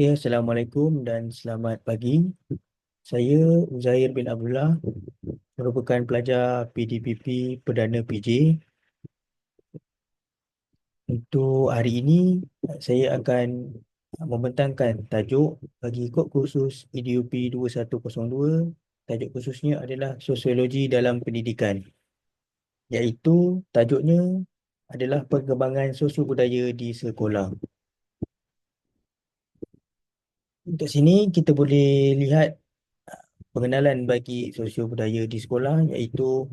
Ya, Assalamualaikum dan selamat pagi. Saya Uzair bin Abdullah, merupakan pelajar PDPP Perdana PJ. Untuk hari ini, saya akan membentangkan tajuk bagi kod kursus EDUP 2102. Tajuk khususnya adalah Sosiologi dalam Pendidikan. Iaitu tajuknya adalah perkembangan sosio budaya di sekolah. Untuk sini kita boleh lihat uh, pengenalan bagi sosio budaya di sekolah iaitu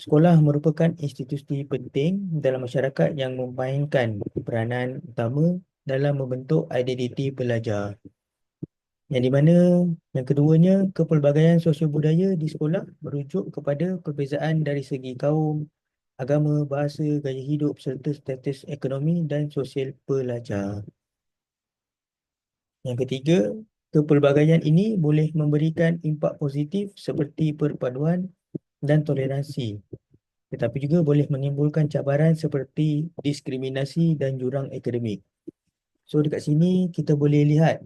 sekolah merupakan institusi penting dalam masyarakat yang memainkan peranan utama dalam membentuk identiti pelajar. Yang di mana yang keduanya kepelbagaian sosio budaya di sekolah merujuk kepada perbezaan dari segi kaum, agama, bahasa, gaya hidup serta status ekonomi dan sosial pelajar. Yang ketiga, kepelbagaian ini boleh memberikan impak positif seperti perpaduan dan toleransi. Tetapi juga boleh menimbulkan cabaran seperti diskriminasi dan jurang akademik. So dekat sini kita boleh lihat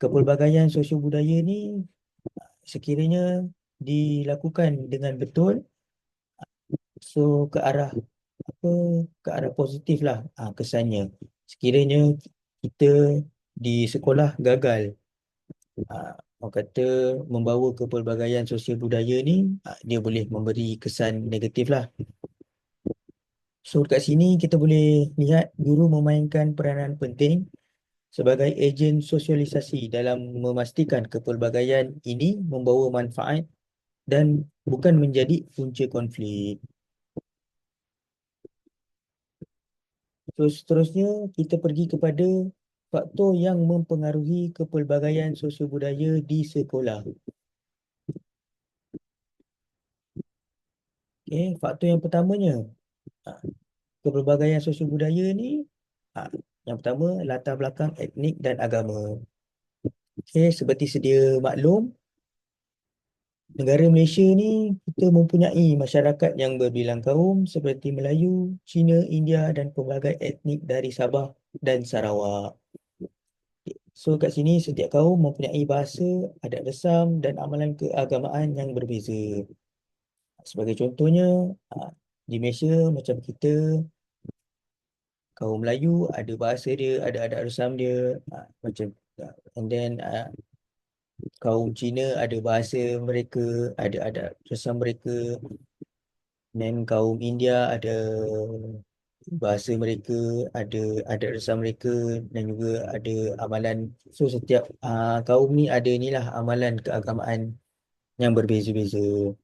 kepelbagaian sosio budaya ni sekiranya dilakukan dengan betul so ke arah apa ke arah positif lah kesannya sekiranya kita di sekolah gagal uh, orang kata membawa kepelbagaian sosial budaya ni uh, dia boleh memberi kesan negatif lah so kat sini kita boleh lihat guru memainkan peranan penting sebagai ejen sosialisasi dalam memastikan kepelbagaian ini membawa manfaat dan bukan menjadi punca konflik. So seterusnya kita pergi kepada faktor yang mempengaruhi kepelbagaian sosio budaya di sekolah. Okay, faktor yang pertamanya, ha, kepelbagaian sosio budaya ni, ha, yang pertama latar belakang etnik dan agama. Okay, seperti sedia maklum, negara Malaysia ni kita mempunyai masyarakat yang berbilang kaum seperti Melayu, Cina, India dan pelbagai etnik dari Sabah dan Sarawak. So kat sini setiap kaum mempunyai bahasa, adat resam dan amalan keagamaan yang berbeza. Sebagai contohnya, ah, di Malaysia macam kita, kaum Melayu ada bahasa dia, ada adat resam dia. Ah, macam ah, and then kaum Cina ada bahasa mereka, ada adat resam mereka. Dan kaum India ada bahasa mereka, ada ada resam mereka dan juga ada amalan. So setiap uh, kaum ni ada inilah amalan keagamaan yang berbeza-beza.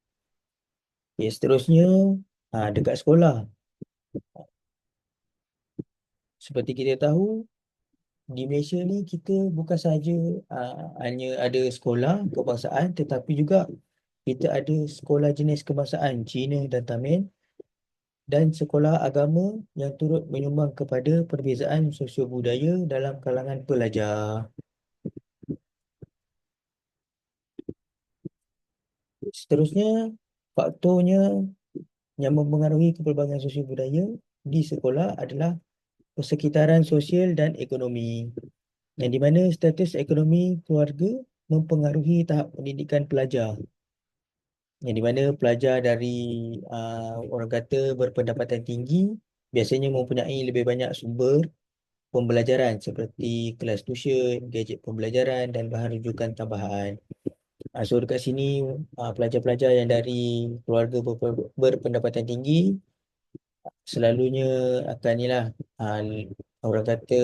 Okay, seterusnya uh, dekat sekolah. Seperti kita tahu, di Malaysia ni kita bukan sahaja uh, hanya ada sekolah kebangsaan tetapi juga kita ada sekolah jenis kebangsaan Cina dan Tamil dan sekolah agama yang turut menyumbang kepada perbezaan sosio budaya dalam kalangan pelajar. Seterusnya, faktornya yang mempengaruhi kepelbagaian sosio budaya di sekolah adalah persekitaran sosial dan ekonomi. Yang di mana status ekonomi keluarga mempengaruhi tahap pendidikan pelajar yang di mana pelajar dari uh, orang kata berpendapatan tinggi biasanya mempunyai lebih banyak sumber pembelajaran seperti kelas tuition, gadget pembelajaran dan bahan rujukan tambahan. Uh, so dekat sini uh, pelajar-pelajar yang dari keluarga ber berpendapatan tinggi selalunya akan inilah uh, orang kata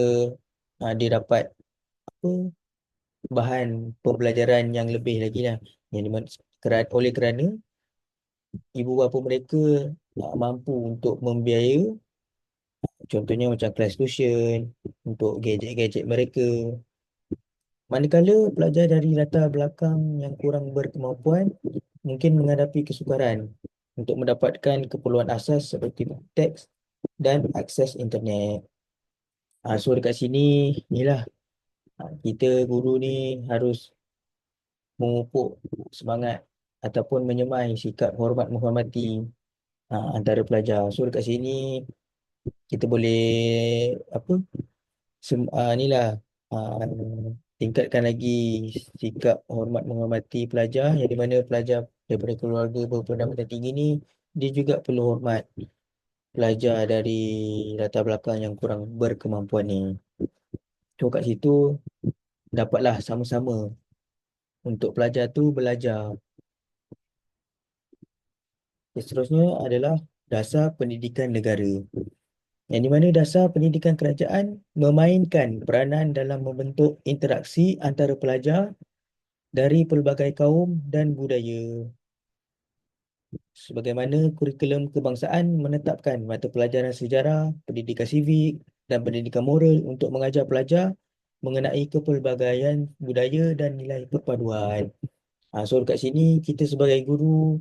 uh, dia dapat apa bahan pembelajaran yang lebih lagi lah yang dimana kerana, oleh kerana ibu bapa mereka tak mampu untuk membiaya contohnya macam kelas tuition untuk gadget-gadget mereka. Manakala pelajar dari latar belakang yang kurang berkemampuan mungkin menghadapi kesukaran untuk mendapatkan keperluan asas seperti teks dan akses internet. Ha, so dekat sini inilah ha, kita guru ni harus memupuk semangat ataupun menyemai sikap hormat menghormati uh, antara pelajar. So dekat sini kita boleh apa sem, uh, inilah uh, tingkatkan lagi sikap hormat menghormati pelajar yang di mana pelajar daripada keluarga berpendapatan tinggi ni dia juga perlu hormat pelajar dari latar belakang yang kurang berkemampuan ni. So kat situ dapatlah sama-sama untuk pelajar tu belajar. Seterusnya adalah dasar pendidikan negara. Yang di mana dasar pendidikan kerajaan memainkan peranan dalam membentuk interaksi antara pelajar dari pelbagai kaum dan budaya. Sebagaimana kurikulum kebangsaan menetapkan mata pelajaran sejarah, pendidikan sivik dan pendidikan moral untuk mengajar pelajar mengenai kepelbagaian budaya dan nilai perpaduan. Ha, so dekat sini kita sebagai guru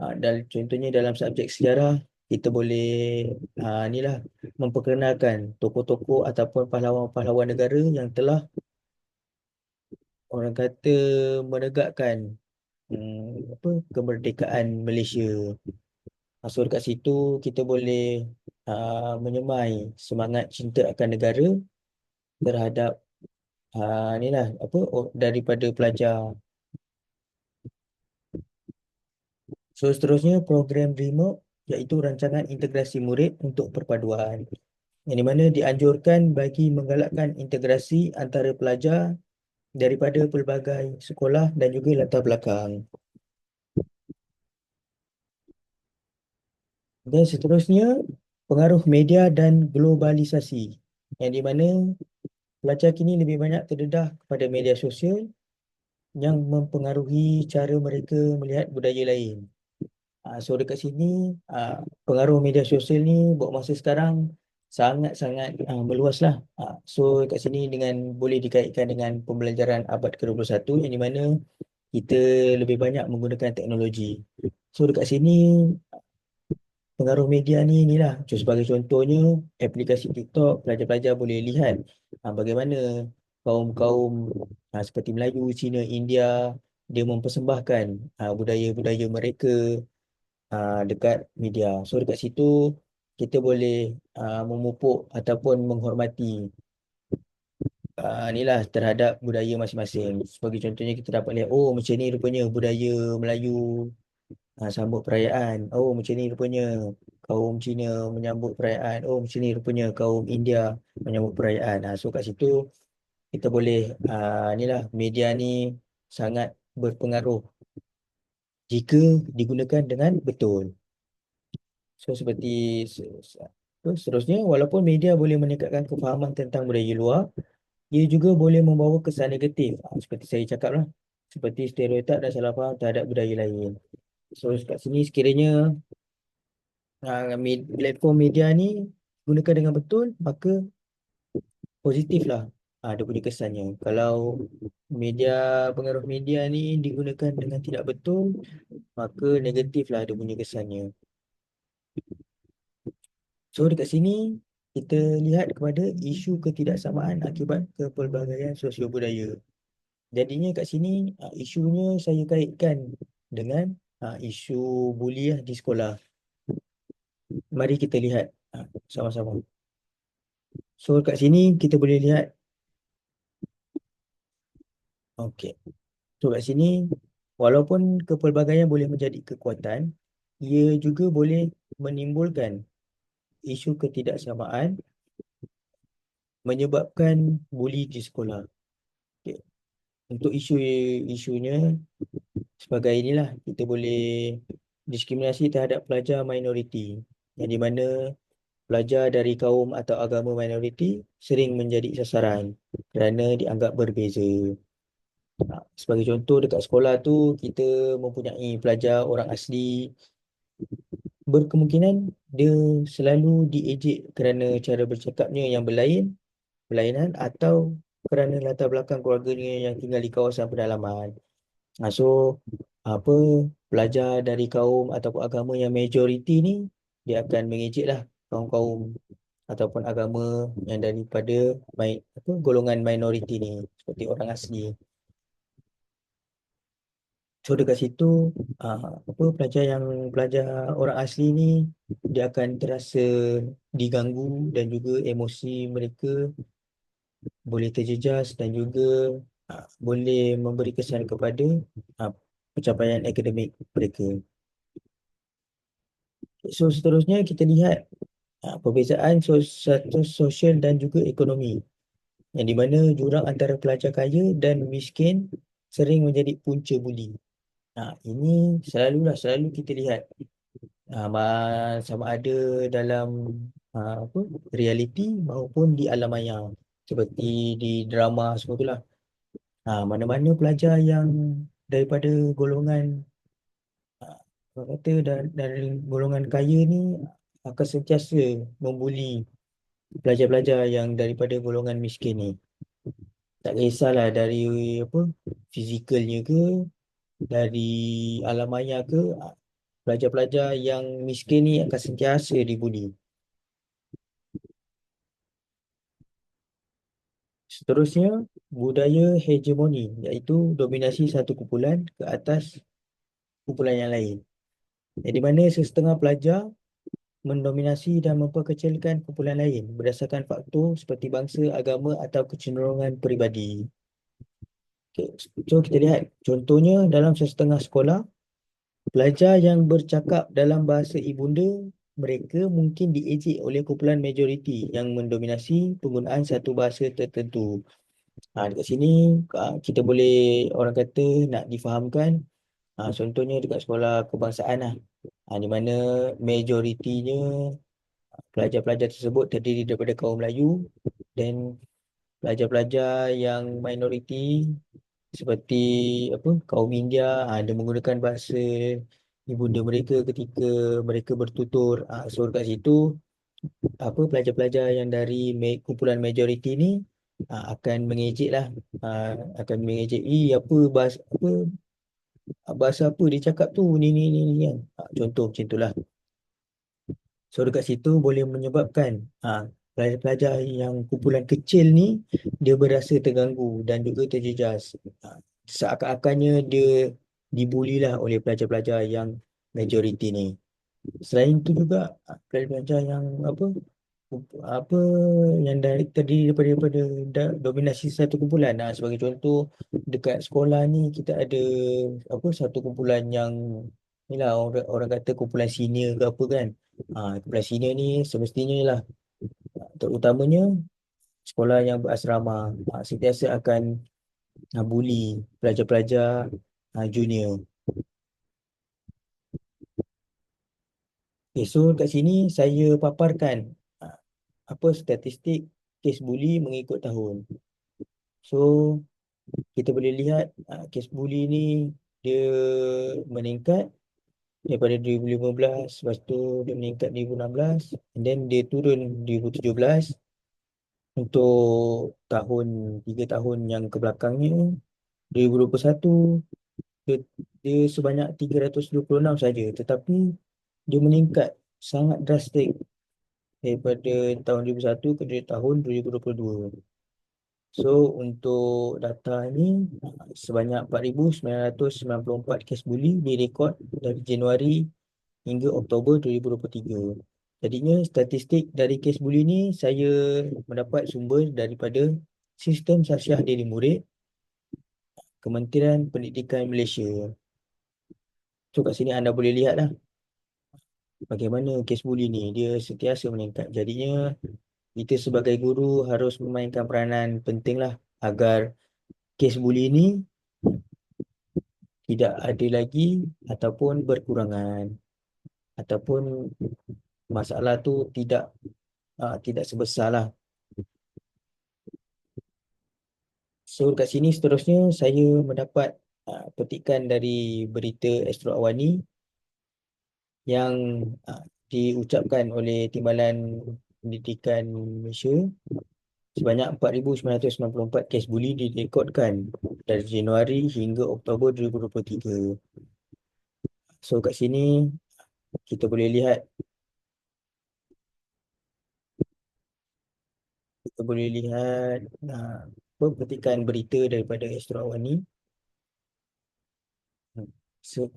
ha, dan contohnya dalam subjek sejarah kita boleh ha, inilah memperkenalkan tokoh-tokoh ataupun pahlawan-pahlawan negara yang telah orang kata menegakkan hmm, apa kemerdekaan Malaysia. Ha, so dekat situ kita boleh uh, menyemai semangat cinta akan negara terhadap uh, inilah apa daripada pelajar So seterusnya program remote iaitu rancangan integrasi murid untuk perpaduan yang di mana dianjurkan bagi menggalakkan integrasi antara pelajar daripada pelbagai sekolah dan juga latar belakang. Dan seterusnya pengaruh media dan globalisasi yang di mana pelajar kini lebih banyak terdedah kepada media sosial yang mempengaruhi cara mereka melihat budaya lain. Uh, so dekat sini uh, pengaruh media sosial ni buat masa sekarang sangat-sangat uh, meluas lah. Uh, so dekat sini dengan boleh dikaitkan dengan pembelajaran abad ke-21 yang di mana kita lebih banyak menggunakan teknologi. So dekat sini pengaruh media ni inilah. So, sebagai contohnya aplikasi TikTok pelajar-pelajar boleh lihat uh, bagaimana kaum-kaum uh, seperti Melayu, Cina, India dia mempersembahkan uh, budaya-budaya mereka uh, dekat media. So dekat situ kita boleh uh, memupuk ataupun menghormati uh, inilah terhadap budaya masing-masing. Sebagai contohnya kita dapat lihat oh macam ni rupanya budaya Melayu uh, sambut perayaan. Oh macam ni rupanya kaum Cina menyambut perayaan. Oh macam ni rupanya kaum India menyambut perayaan. Uh, so kat situ kita boleh uh, inilah media ni sangat berpengaruh jika digunakan dengan betul. So seperti seterusnya walaupun media boleh meningkatkan kefahaman tentang budaya luar, ia juga boleh membawa kesan negatif. Ha, seperti saya cakap lah. Seperti stereotip dan salah faham terhadap budaya lain. So kat sini sekiranya uh, platform media ni gunakan dengan betul, maka positif lah ada punya kesannya. Kalau media pengaruh media ni digunakan dengan tidak betul, maka negatif lah ada punya kesannya. So dekat sini kita lihat kepada isu ketidaksamaan akibat kepelbagaian sosio budaya. Jadinya kat sini isunya saya kaitkan dengan isu buli lah di sekolah. Mari kita lihat sama-sama. So kat sini kita boleh lihat Okey. So kat sini walaupun kepelbagaian boleh menjadi kekuatan, ia juga boleh menimbulkan isu ketidaksamaan menyebabkan buli di sekolah. Okay. Untuk isu isunya sebagai inilah kita boleh diskriminasi terhadap pelajar minoriti yang di mana pelajar dari kaum atau agama minoriti sering menjadi sasaran kerana dianggap berbeza. Sebagai contoh dekat sekolah tu kita mempunyai pelajar orang asli berkemungkinan dia selalu diejek kerana cara bercakapnya yang berlain, berlainan atau kerana latar belakang keluarganya yang tinggal di kawasan pedalaman. So apa pelajar dari kaum ataupun agama yang majoriti ni dia akan mengejeklah kaum-kaum ataupun agama yang daripada apa golongan minoriti ni seperti orang asli. So dekat situ uh, apa pelajar yang pelajar orang asli ni dia akan terasa diganggu dan juga emosi mereka boleh terjejas dan juga uh, boleh memberi kesan kepada uh, pencapaian akademik mereka. So seterusnya kita lihat uh, perbezaan sosial dan juga ekonomi yang di mana jurang antara pelajar kaya dan miskin sering menjadi punca buli. Ha, ini selalulah selalu kita lihat ha, sama ada dalam ha, apa realiti maupun di alam maya seperti di drama semua itulah. Ha, mana-mana pelajar yang daripada golongan ha, kata dari golongan kaya ni akan sentiasa membuli pelajar-pelajar yang daripada golongan miskin ni. Tak kisahlah dari apa fizikalnya ke dari alam maya ke pelajar-pelajar yang miskin ni akan sentiasa dibuli. Seterusnya, budaya hegemoni iaitu dominasi satu kumpulan ke atas kumpulan yang lain. Di mana sesetengah pelajar mendominasi dan memperkecilkan kumpulan lain berdasarkan faktor seperti bangsa, agama atau kecenderungan peribadi. Okay. So kita lihat contohnya dalam sesetengah sekolah pelajar yang bercakap dalam bahasa ibunda mereka mungkin diejek oleh kumpulan majoriti yang mendominasi penggunaan satu bahasa tertentu. Ha, dekat sini kita boleh orang kata nak difahamkan ha, contohnya dekat sekolah kebangsaan lah. Ha, di mana majoritinya pelajar-pelajar tersebut terdiri daripada kaum Melayu dan pelajar-pelajar yang minoriti seperti apa kaum India ada ha, menggunakan bahasa ibunda mereka ketika mereka bertutur ha, so kat situ apa pelajar-pelajar yang dari kumpulan majoriti ni ha, akan mengejek lah. Ha, akan mengejek eh apa bahasa apa bahasa apa dia cakap tu? Ni ni ni ni ha, contoh macam itulah so dekat situ boleh menyebabkan ha, pelajar-pelajar yang kumpulan kecil ni dia berasa terganggu dan juga terjejas. Ha, seakan-akannya dia dibulilah oleh pelajar-pelajar yang majoriti ni. Selain itu juga ha, pelajar-pelajar yang apa apa yang dari terdiri daripada, daripada dominasi satu kumpulan. Nah, sebagai contoh dekat sekolah ni kita ada apa satu kumpulan yang inilah orang, orang kata kumpulan senior ke apa kan. Ha, kumpulan senior ni semestinya lah terutamanya sekolah yang berasrama uh, sentiasa akan uh, bully pelajar-pelajar uh, junior. Okay, so kat sini saya paparkan uh, apa statistik kes bully mengikut tahun. So kita boleh lihat uh, kes bully ni dia meningkat daripada 2015 lepas tu dia meningkat 2016 and then dia turun 2017 untuk tahun 3 tahun yang kebelakangnya 2021 dia, dia sebanyak 326 saja tetapi dia meningkat sangat drastik daripada tahun 2001 ke tahun 2022 So untuk data ni sebanyak 4,994 kes buli direkod dari Januari hingga Oktober 2023. Jadinya statistik dari kes buli ni saya mendapat sumber daripada Sistem Saksiah Diri Murid Kementerian Pendidikan Malaysia. So kat sini anda boleh lihat lah bagaimana kes buli ni dia sentiasa meningkat. Jadinya kita sebagai guru harus memainkan peranan penting lah agar kes buli ni tidak ada lagi ataupun berkurangan ataupun masalah tu tidak uh, tidak sebesar lah. So kat sini seterusnya saya mendapat uh, petikan dari berita Astro Awani yang uh, diucapkan oleh Timbalan Pendidikan Malaysia sebanyak 4,994 kes buli direkodkan dari Januari hingga Oktober 2023. So kat sini kita boleh lihat kita boleh lihat uh, petikan berita daripada Astro Awani. So,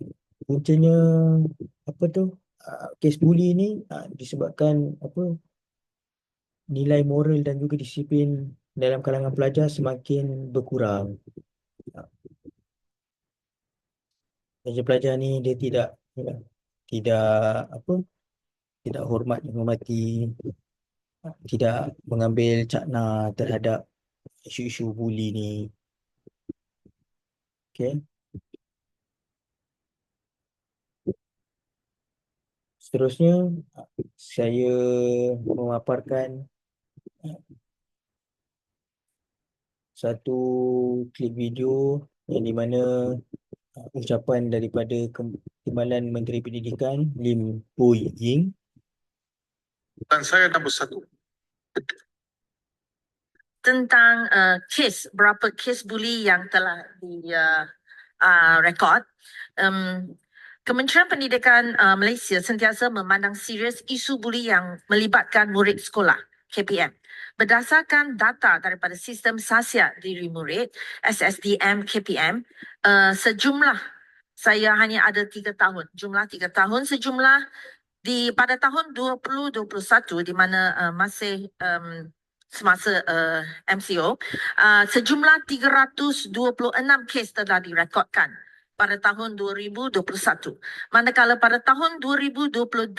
puncanya apa tu? Uh, kes buli ni uh, disebabkan apa nilai moral dan juga disiplin dalam kalangan pelajar semakin berkurang. Pelajar-pelajar ni dia tidak tidak apa tidak hormat menghormati tidak mengambil cakna terhadap isu-isu buli ni. Okay. Seterusnya saya memaparkan satu klip video yang di mana uh, ucapan daripada Timbalan Menteri Pendidikan Lim Bo Ying. Dan saya nombor satu. tentang uh, kes berapa kes buli yang telah di uh, uh, rekod. Um, Kementerian Pendidikan uh, Malaysia sentiasa memandang serius isu buli yang melibatkan murid sekolah KPM berdasarkan data daripada sistem sasia diri murid SSDM KPM uh, sejumlah saya hanya ada tiga tahun. Jumlah tiga tahun sejumlah di pada tahun 2021 di mana uh, masih um, semasa uh, MCO uh, sejumlah 326 kes telah direkodkan pada tahun 2021 manakala pada tahun 2022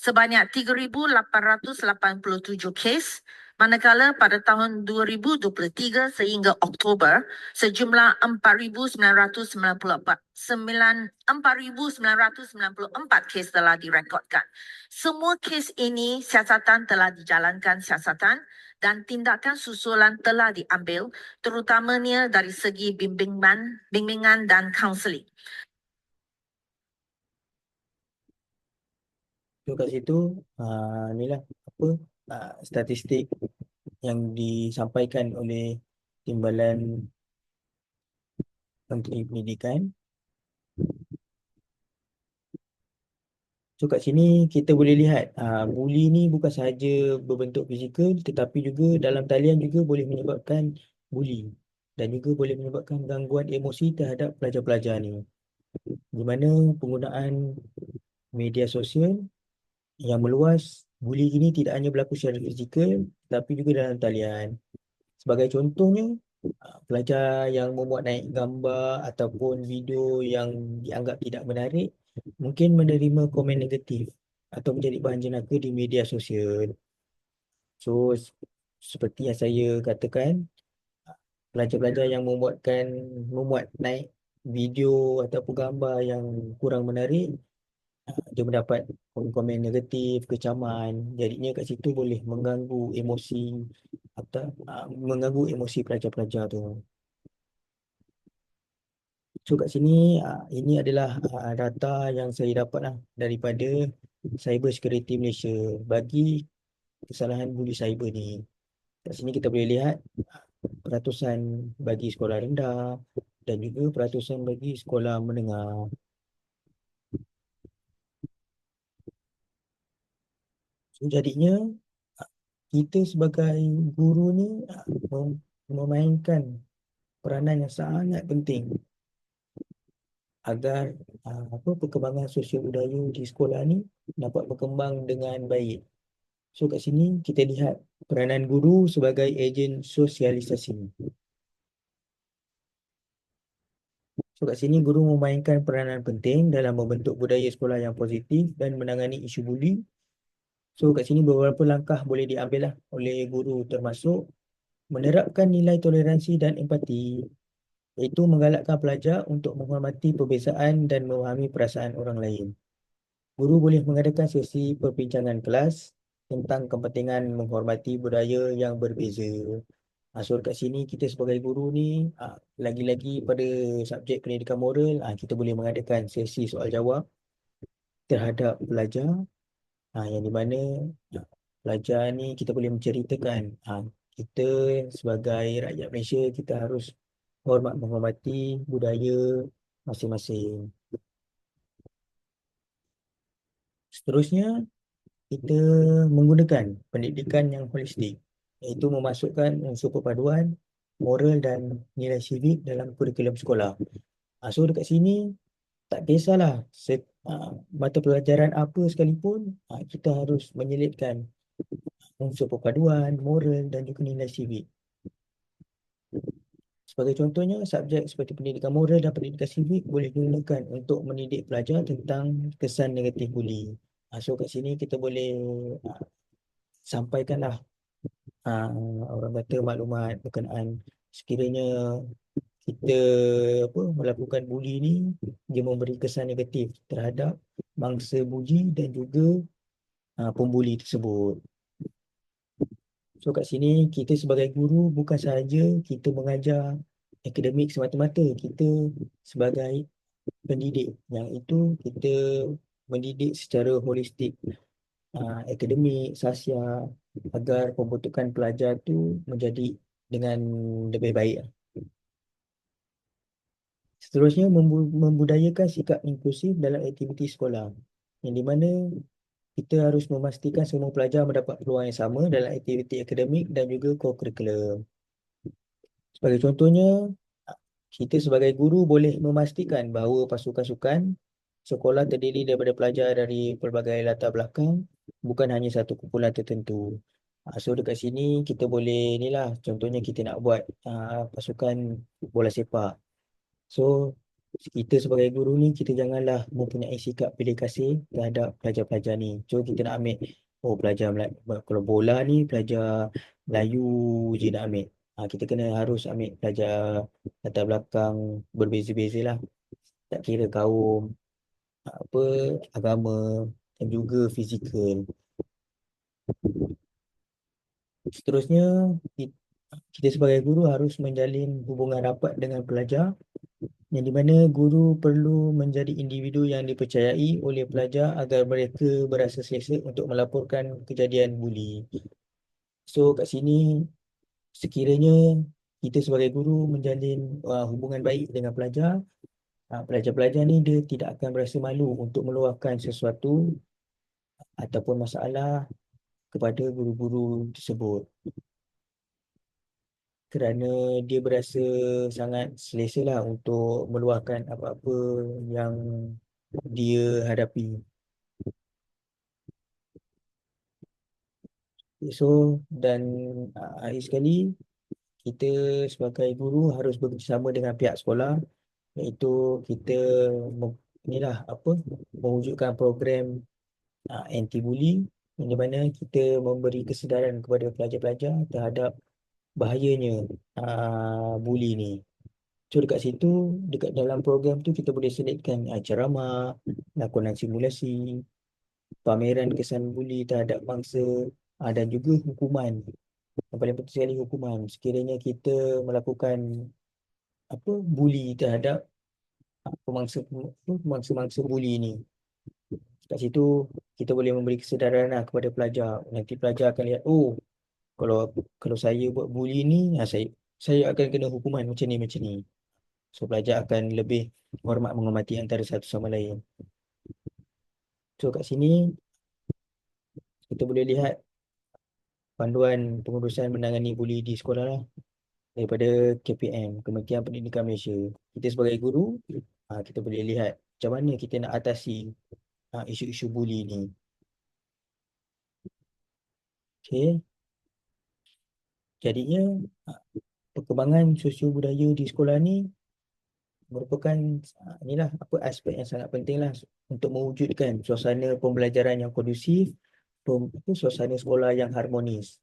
sebanyak 3887 kes manakala pada tahun 2023 sehingga Oktober sejumlah 4994 4994 kes telah direkodkan. Semua kes ini siasatan telah dijalankan siasatan dan tindakan susulan telah diambil terutamanya dari segi bimbingan, bimbingan dan kaunseling. So kat situ, uh, ni lah apa uh, statistik yang disampaikan oleh Timbalan Menteri Pendidikan. So kat sini kita boleh lihat uh, buli ni bukan sahaja berbentuk fizikal tetapi juga dalam talian juga boleh menyebabkan buli dan juga boleh menyebabkan gangguan emosi terhadap pelajar-pelajar ni. Di mana penggunaan media sosial yang meluas Buli ini tidak hanya berlaku secara fizikal tapi juga dalam talian. Sebagai contohnya, ah, pelajar yang membuat naik gambar ataupun video yang dianggap tidak menarik mungkin menerima komen negatif atau menjadi bahan jenaka di media sosial. So, seperti yang saya katakan, pelajar-pelajar yang membuatkan memuat naik video ataupun gambar yang kurang menarik dia mendapat komen negatif, kecaman. Jadinya kat situ boleh mengganggu emosi atau uh, mengganggu emosi pelajar-pelajar tu. So kat sini uh, ini adalah uh, data yang saya dapat lah daripada Cyber Security Malaysia bagi kesalahan buli cyber ni. Kat sini kita boleh lihat peratusan bagi sekolah rendah dan juga peratusan bagi sekolah menengah. Jadinya kita sebagai guru ni memainkan peranan yang sangat penting agar apa perkembangan sosial budaya di sekolah ni dapat berkembang dengan baik. So kat sini kita lihat peranan guru sebagai ejen sosialisasi. So kat sini guru memainkan peranan penting dalam membentuk budaya sekolah yang positif dan menangani isu buli So kat sini beberapa langkah boleh diambil lah oleh guru termasuk menerapkan nilai toleransi dan empati iaitu menggalakkan pelajar untuk menghormati perbezaan dan memahami perasaan orang lain. Guru boleh mengadakan sesi perbincangan kelas tentang kepentingan menghormati budaya yang berbeza. Ha, so kat sini kita sebagai guru ni ha, lagi-lagi pada subjek pendidikan moral ha, kita boleh mengadakan sesi soal jawab terhadap pelajar ha, yang di mana pelajar ni kita boleh menceritakan ha, kita sebagai rakyat Malaysia kita harus hormat menghormati budaya masing-masing. Seterusnya kita menggunakan pendidikan yang holistik iaitu memasukkan unsur perpaduan moral dan nilai civic dalam kurikulum sekolah. Ha, so dekat sini tak kisahlah set, uh, mata pelajaran apa sekalipun uh, kita harus menyelitkan unsur perpaduan, moral dan juga nilai civic. Sebagai contohnya, subjek seperti pendidikan moral dan pendidikan civic boleh digunakan untuk mendidik pelajar tentang kesan negatif buli. Ah, So kat sini kita boleh ah, sampaikanlah ah, orang kata maklumat berkenaan sekiranya kita apa melakukan buli ni dia memberi kesan negatif terhadap mangsa buli dan juga ah, pembuli tersebut. So kat sini kita sebagai guru bukan sahaja kita mengajar akademik semata-mata, kita sebagai pendidik yang itu kita mendidik secara holistik uh, akademik, sasial agar pembentukan pelajar tu menjadi dengan lebih baik. Seterusnya membu- membudayakan sikap inklusif dalam aktiviti sekolah yang di mana kita harus memastikan semua pelajar mendapat peluang yang sama dalam aktiviti akademik dan juga co-curriculum. Sebagai contohnya, kita sebagai guru boleh memastikan bahawa pasukan sukan sekolah terdiri daripada pelajar dari pelbagai latar belakang, bukan hanya satu kumpulan tertentu. Ah, So dekat sini kita boleh ni lah, contohnya kita nak buat ah, pasukan bola sepak. So kita sebagai guru ni kita janganlah mempunyai sikap pilih kasih terhadap pelajar-pelajar ni. So kita nak ambil oh pelajar kalau bola ni pelajar Melayu je nak ambil. Ha, kita kena harus ambil pelajar latar belakang berbeza-beza lah. Tak kira kaum, apa, agama dan juga fizikal. Seterusnya, ki- kita sebagai guru harus menjalin hubungan rapat dengan pelajar yang di mana guru perlu menjadi individu yang dipercayai oleh pelajar agar mereka berasa selesa untuk melaporkan kejadian buli. So kat sini sekiranya kita sebagai guru menjalin uh, hubungan baik dengan pelajar, uh, pelajar-pelajar ni dia tidak akan berasa malu untuk meluahkan sesuatu ataupun masalah kepada guru-guru tersebut kerana dia berasa sangat selesa lah untuk meluahkan apa-apa yang dia hadapi. So dan uh, akhir sekali kita sebagai guru harus bekerjasama dengan pihak sekolah iaitu kita inilah apa mewujudkan program uh, anti bully yang di mana kita memberi kesedaran kepada pelajar-pelajar terhadap bahayanya uh, bully ni. So dekat situ, dekat dalam program tu kita boleh selitkan uh, ceramah, lakonan simulasi, pameran kesan bully terhadap mangsa uh, dan juga hukuman. Yang paling penting sekali hukuman. Sekiranya kita melakukan apa bully terhadap uh, pemangsa pemangsa-mangsa bully ni. Kat situ kita boleh memberi kesedaran lah kepada pelajar. Nanti pelajar akan lihat, oh kalau kalau saya buat bully ni, ha, saya saya akan kena hukuman macam ni macam ni. So pelajar akan lebih hormat menghormati antara satu sama lain. So kat sini kita boleh lihat panduan pengurusan menangani buli di sekolah lah daripada KPM, Kementerian Pendidikan Malaysia. Kita sebagai guru, ha, kita boleh lihat macam mana kita nak atasi ha, isu-isu buli ni. Okay. Jadinya ah, perkembangan sosio budaya di sekolah ni merupakan ah, inilah apa aspek yang sangat penting lah untuk mewujudkan suasana pembelajaran yang kondusif, apa, suasana sekolah yang harmonis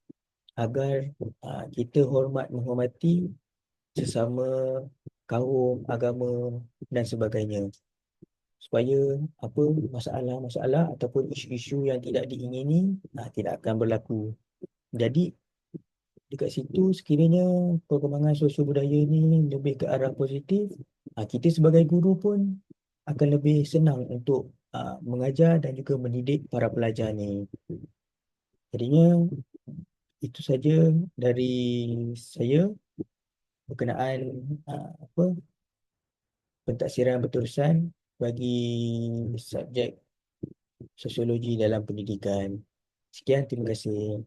agar ah, kita hormat menghormati sesama kaum, agama dan sebagainya supaya apa masalah-masalah ataupun isu-isu yang tidak diingini ah, tidak akan berlaku. Jadi dekat situ sekiranya perkembangan sosio budaya ni lebih ke arah positif, ah, kita sebagai guru pun akan lebih senang untuk ah, mengajar dan juga mendidik para pelajar ni. Jadinya itu saja dari saya berkenaan ah, apa pentaksiran berterusan bagi subjek sosiologi dalam pendidikan. Sekian, terima kasih.